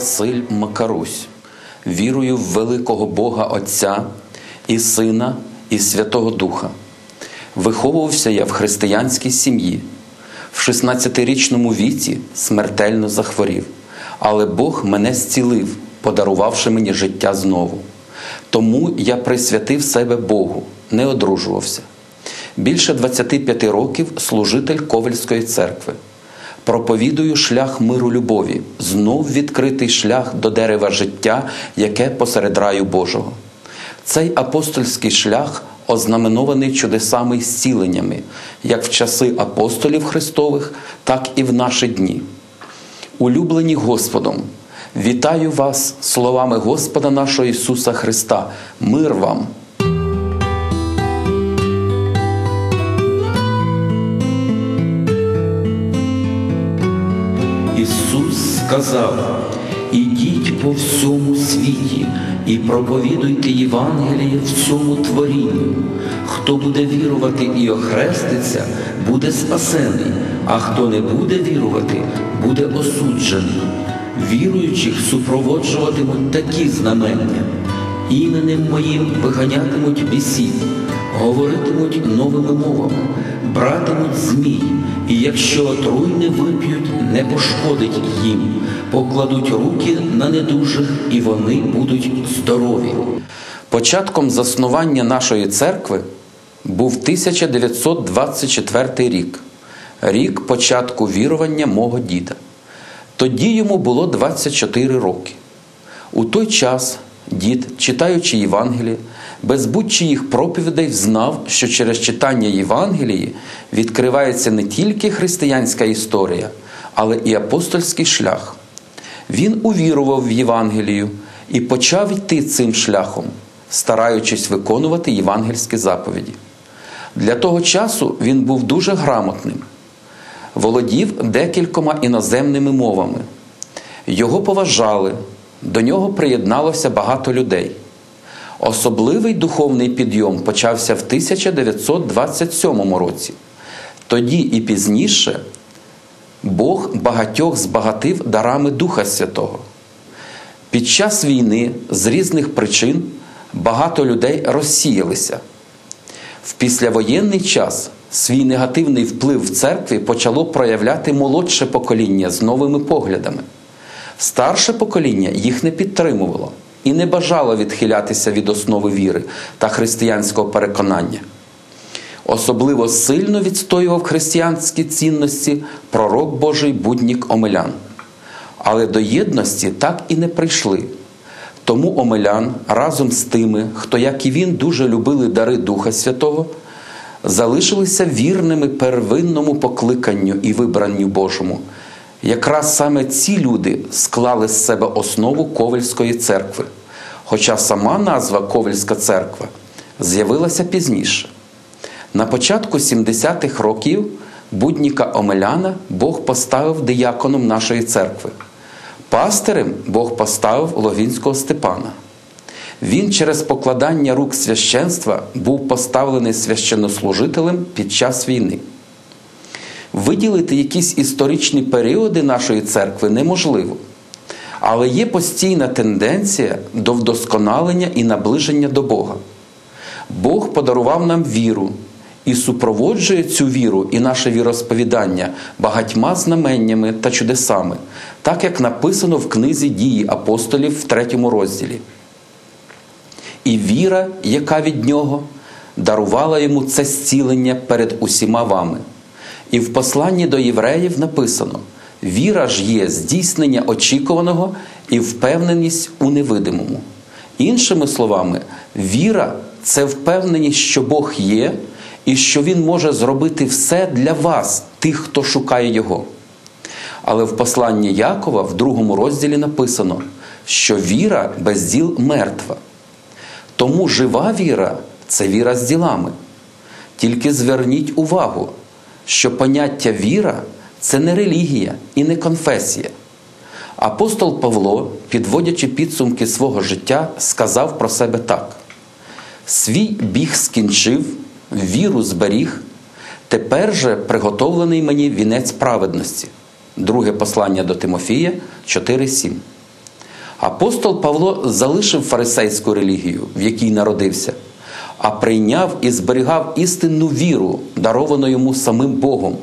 Василь Макарусь, вірую в великого Бога Отця і Сина, і Святого Духа. Виховувався я в християнській сім'ї. В 16-річному віці смертельно захворів, але Бог мене зцілив, подарувавши мені життя знову. Тому я присвятив себе Богу, не одружувався. Більше 25 років служитель Ковальської церкви. Проповідую шлях миру любові, знов відкритий шлях до дерева життя, яке посеред раю Божого. Цей апостольський шлях ознаменований чудесами і зціленнями, як в часи апостолів Христових, так і в наші дні. Улюблені Господом, вітаю вас словами Господа нашого Ісуса Христа, мир вам! Сказав: Ідіть по всьому світі і проповідуйте Євангеліє всьому творінню. Хто буде вірувати і охреститься, буде спасений, а хто не буде вірувати, буде осуджений. Віруючих супроводжуватимуть такі знамення. Іменем моїм виганятимуть бісів, говоритимуть новими мовами, братимуть змій, і якщо отруйне вип'ють, не пошкодить їм, покладуть руки на недужих, і вони будуть здорові. Початком заснування нашої церкви був 1924 рік, рік початку вірування мого діда. Тоді йому було 24 роки. У той час дід, читаючи Євангеліє, без будь-чиїх проповідей знав, що через читання Євангелії відкривається не тільки християнська історія, але і апостольський шлях. Він увірував в Євангелію і почав йти цим шляхом, стараючись виконувати євангельські заповіді. Для того часу він був дуже грамотним, володів декількома іноземними мовами. Його поважали, до нього приєдналося багато людей. Особливий духовний підйом почався в 1927 році. Тоді і пізніше Бог багатьох збагатив дарами Духа Святого. Під час війни з різних причин багато людей розсіялися. В післявоєнний час свій негативний вплив в церкві почало проявляти молодше покоління з новими поглядами. Старше покоління їх не підтримувало і не бажало відхилятися від основи віри та християнського переконання. Особливо сильно відстоював християнські цінності пророк Божий буднік Омелян. Але до єдності так і не прийшли. Тому Омелян разом з тими, хто, як і він, дуже любили дари Духа Святого, залишилися вірними первинному покликанню і вибранню Божому. Якраз саме ці люди склали з себе основу Ковальської церкви, хоча сама назва Ковальська церква з'явилася пізніше. На початку 70-х років будніка Омеляна Бог поставив дияконом нашої церкви. Пастирем Бог поставив Логінського Степана. Він через покладання рук священства був поставлений священнослужителем під час війни. Виділити якісь історичні періоди нашої церкви неможливо, але є постійна тенденція до вдосконалення і наближення до Бога. Бог подарував нам віру і супроводжує цю віру і наше віросповідання багатьма знаменнями та чудесами, так як написано в книзі дії апостолів в третьому розділі. І віра, яка від нього, дарувала йому це зцілення перед усіма вами. І в посланні до євреїв написано: віра ж є здійснення очікуваного і впевненість у невидимому. Іншими словами, віра це впевненість, що Бог є, і що Він може зробити все для вас, тих, хто шукає Його. Але в посланні Якова в другому розділі написано, що віра без діл мертва. Тому жива віра це віра з ділами. Тільки зверніть увагу, що поняття віра це не релігія і не конфесія. Апостол Павло, підводячи підсумки свого життя, сказав про себе так: свій біг скінчив, віру зберіг, тепер же приготовлений мені вінець праведності. Друге послання до Тимофія 4.7. Апостол Павло залишив фарисейську релігію, в якій народився, а прийняв і зберігав істинну віру, даровану йому самим Богом.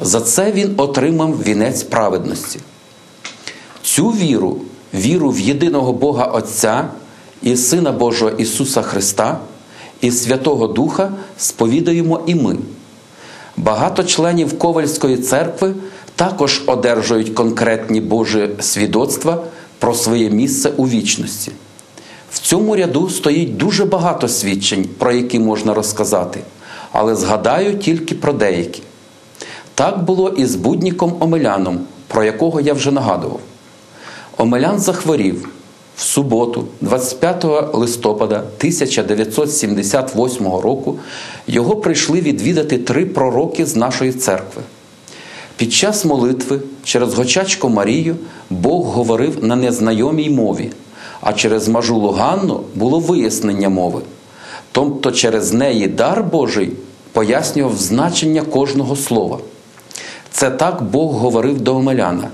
За це він отримав вінець праведності. Цю віру, віру в єдиного Бога Отця і Сина Божого Ісуса Христа і Святого Духа сповідаємо і ми. Багато членів Ковальської церкви також одержують конкретні Божі свідоцтва про своє місце у вічності. В цьому ряду стоїть дуже багато свідчень, про які можна розказати, але згадаю тільки про деякі. Так було і з будніком Омеляном, про якого я вже нагадував. Омелян захворів в суботу, 25 листопада 1978 року, його прийшли відвідати три пророки з нашої церкви. Під час молитви через Гочачку Марію Бог говорив на незнайомій мові, а через Мажулу Ганну було вияснення мови. Тобто через неї дар Божий пояснював значення кожного слова. Це так Бог говорив до Омеляна.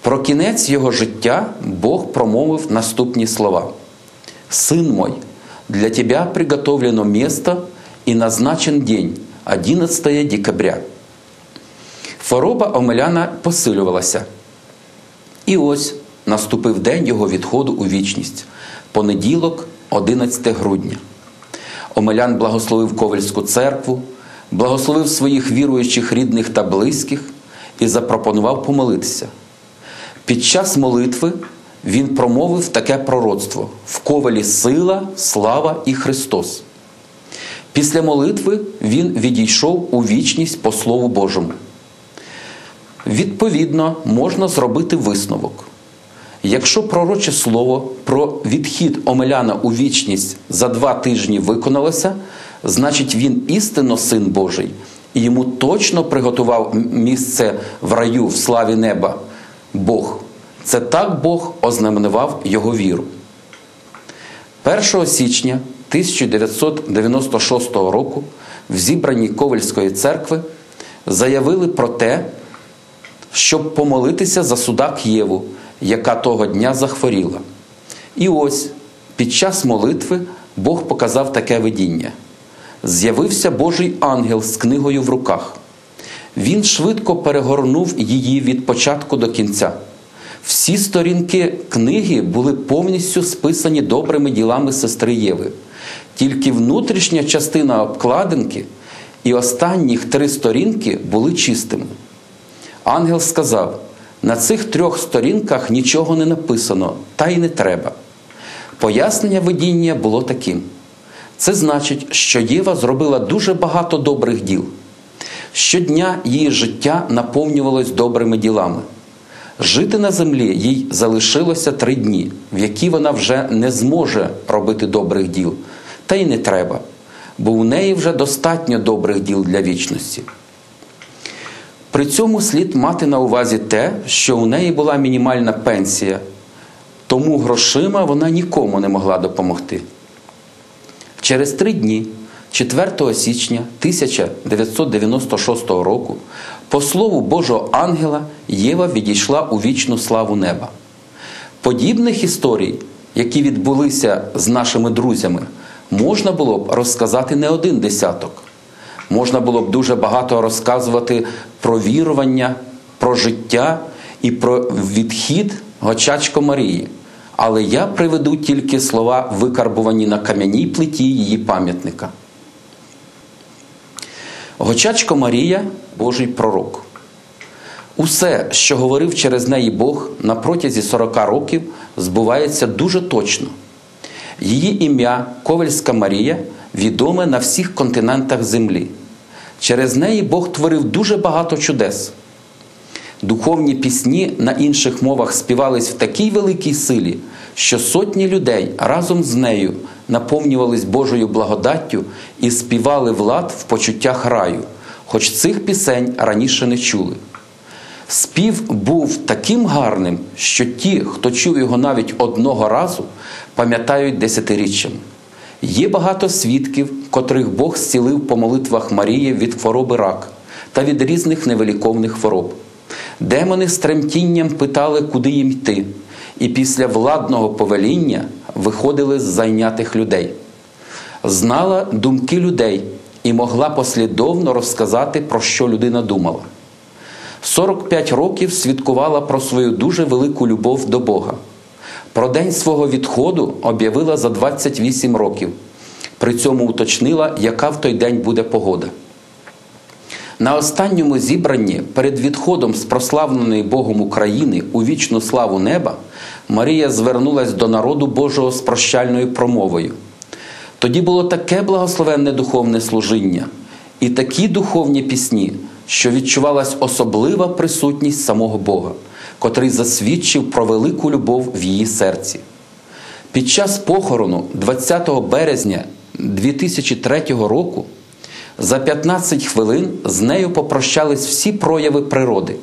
Про кінець його життя Бог промовив наступні слова: Сын мой, для тебя приготовлено место и назначен день 11 декабря. Хвороба Омеляна посилювалася. І ось наступив день його відходу у вічність, понеділок, 11 грудня. Омелян благословив Ковельську церкву, благословив своїх віруючих рідних та близьких і запропонував помолитися. Під час молитви він промовив таке пророцтво: в ковалі сила, слава і Христос. Після молитви він відійшов у вічність по Слову Божому. Відповідно, можна зробити висновок. Якщо пророче слово про відхід Омеляна у вічність за два тижні виконалося, значить він істинно син Божий, і йому точно приготував місце в раю в славі неба Бог. Це так Бог ознаменував його віру. 1 січня 1996 року в зібранні Ковальської церкви заявили про те, щоб помолитися за судак Єву, яка того дня захворіла. І ось під час молитви Бог показав таке видіння. З'явився Божий ангел з книгою в руках. Він швидко перегорнув її від початку до кінця. Всі сторінки книги були повністю списані добрими ділами сестри Єви. Тільки внутрішня частина обкладинки і останніх три сторінки були чистими. Ангел сказав: на цих трьох сторінках нічого не написано, та й не треба. Пояснення видіння було таким: це значить, що Єва зробила дуже багато добрих діл. Щодня її життя наповнювалось добрими ділами. Жити на землі їй залишилося три дні, в які вона вже не зможе робити добрих діл, та й не треба, бо у неї вже достатньо добрих діл для вічності. При цьому слід мати на увазі те, що у неї була мінімальна пенсія, тому грошима вона нікому не могла допомогти. Через три дні, 4 січня 1996 року, по слову Божого ангела, Єва відійшла у вічну славу неба. Подібних історій, які відбулися з нашими друзями, можна було б розказати не один десяток. Можна було б дуже багато розказувати про вірування, про життя і про відхід Гочачко Марії. Але я приведу тільки слова, викарбувані на кам'яній плиті її пам'ятника. Гочачко Марія Божий пророк. Усе, що говорив через неї Бог на протязі 40 років, збувається дуже точно. Її ім'я Ковальська Марія відоме на всіх континентах землі. Через неї Бог творив дуже багато чудес. Духовні пісні на інших мовах співались в такій великій силі, що сотні людей разом з нею наповнювались Божою благодаттю і співали влад в почуттях раю, хоч цих пісень раніше не чули. Спів був таким гарним, що ті, хто чув його навіть одного разу, пам'ятають десятиріччями. Є багато свідків, котрих Бог зцілив по молитвах Марії від хвороби рак та від різних невеликовних хвороб. Демони з тремтінням питали, куди їм йти, і після владного повеління виходили з зайнятих людей. Знала думки людей і могла послідовно розказати, про що людина думала. 45 років свідкувала про свою дуже велику любов до Бога. Про день свого відходу об'явила за 28 років. При цьому уточнила, яка в той день буде погода. На останньому зібранні перед відходом з прославленої Богом України у вічну славу неба Марія звернулась до народу Божого з прощальною промовою. Тоді було таке благословенне духовне служіння і такі духовні пісні, що відчувалась особлива присутність самого Бога, котрий засвідчив про велику любов в її серці. Під час похорону 20 березня 2003 року за 15 хвилин з нею попрощались всі прояви природи: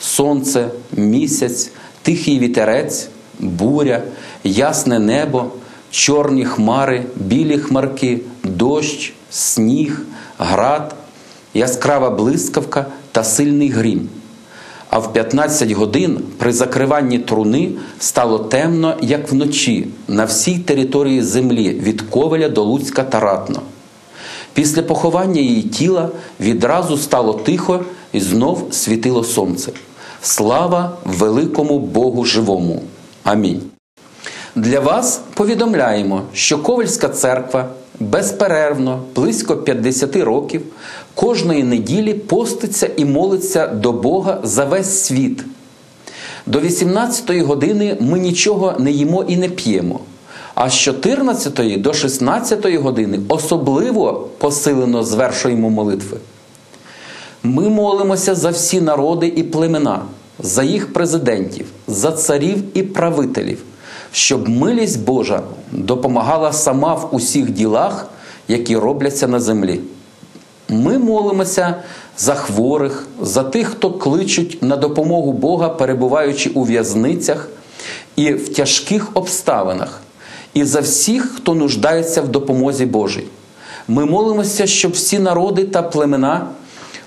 сонце, місяць, тихий вітерець, буря, ясне небо, чорні хмари, білі хмарки, дощ, сніг, град, яскрава блискавка та сильний грім. А в 15 годин при закриванні труни стало темно, як вночі, на всій території землі від Ковеля до Луцька та Ратно. Після поховання її тіла відразу стало тихо і знов світило сонце. Слава великому Богу живому. Амінь. Для вас повідомляємо, що Ковальська церква безперервно, близько 50 років, кожної неділі поститься і молиться до Бога за весь світ. До 18-ї години ми нічого не їмо і не п'ємо. А з 14 до 16 години особливо посилено звершуємо молитви. Ми молимося за всі народи і племена, за їх президентів, за царів і правителів, щоб милість Божа допомагала сама в усіх ділах, які робляться на землі. Ми молимося за хворих, за тих, хто кличуть на допомогу Бога, перебуваючи у в'язницях і в тяжких обставинах і за всіх, хто нуждається в допомозі Божій. Ми молимося, щоб всі народи та племена,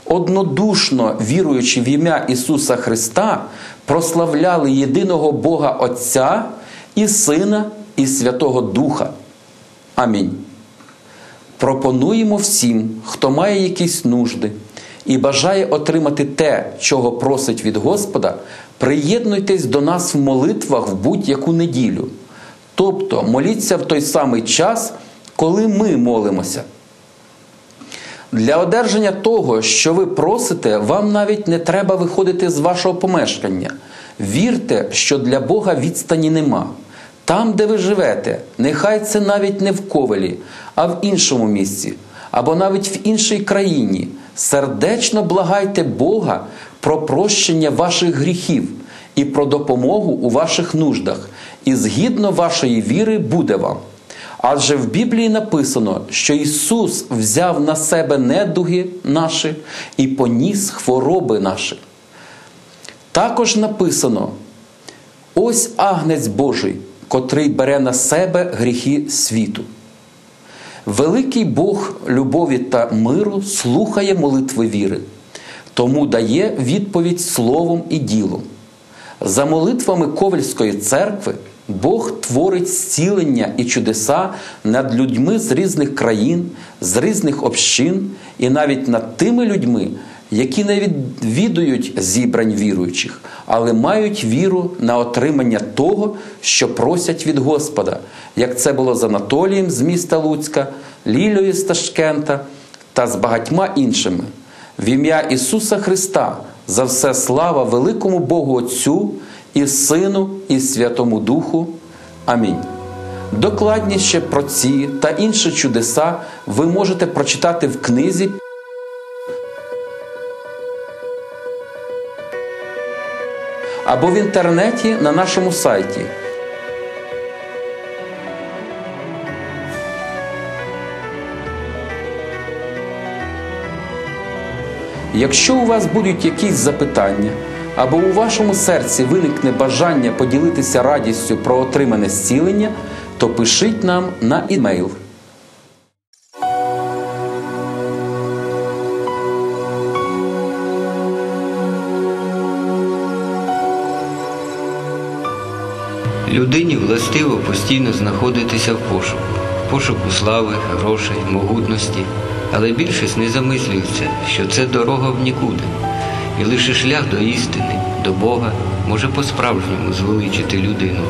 однодушно віруючи в ім'я Ісуса Христа, прославляли єдиного Бога Отця і Сина, і Святого Духа. Амінь. Пропонуємо всім, хто має якісь нужди і бажає отримати те, чого просить від Господа, приєднуйтесь до нас в молитвах в будь-яку неділю. Тобто моліться в той самий час, коли ми молимося. Для одержання того, що ви просите, вам навіть не треба виходити з вашого помешкання. Вірте, що для Бога відстані нема. Там, де ви живете, нехай це навіть не в ковелі, а в іншому місці, або навіть в іншій країні. Сердечно благайте Бога про прощення ваших гріхів і про допомогу у ваших нуждах, і згідно вашої віри буде вам. Адже в Біблії написано, що Ісус взяв на себе недуги наші і поніс хвороби наші. Також написано: ось агнець Божий, котрий бере на себе гріхи світу. Великий Бог любові та миру слухає молитви віри, тому дає відповідь словом і ділом. За молитвами Ковальської церкви Бог творить зцілення і чудеса над людьми з різних країн, з різних общин і навіть над тими людьми, які не відвідують зібрань віруючих, але мають віру на отримання того, що просять від Господа, як це було з Анатолієм з міста Луцька, Лілею з Ташкента та з багатьма іншими. В ім'я Ісуса Христа за все слава великому Богу Отцю і Сину, і Святому Духу. Амінь. Докладніше про ці та інші чудеса ви можете прочитати в книзі. Або в інтернеті на нашому сайті. Якщо у вас будуть якісь запитання, або у вашому серці виникне бажання поділитися радістю про отримане зцілення, то пишіть нам на імейл. Людині властиво постійно знаходитися в пошуку, пошуку слави, грошей, могутності, але більшість не замислюється, що це дорога в нікуди, і лише шлях до істини, до Бога може по-справжньому звеличити людину.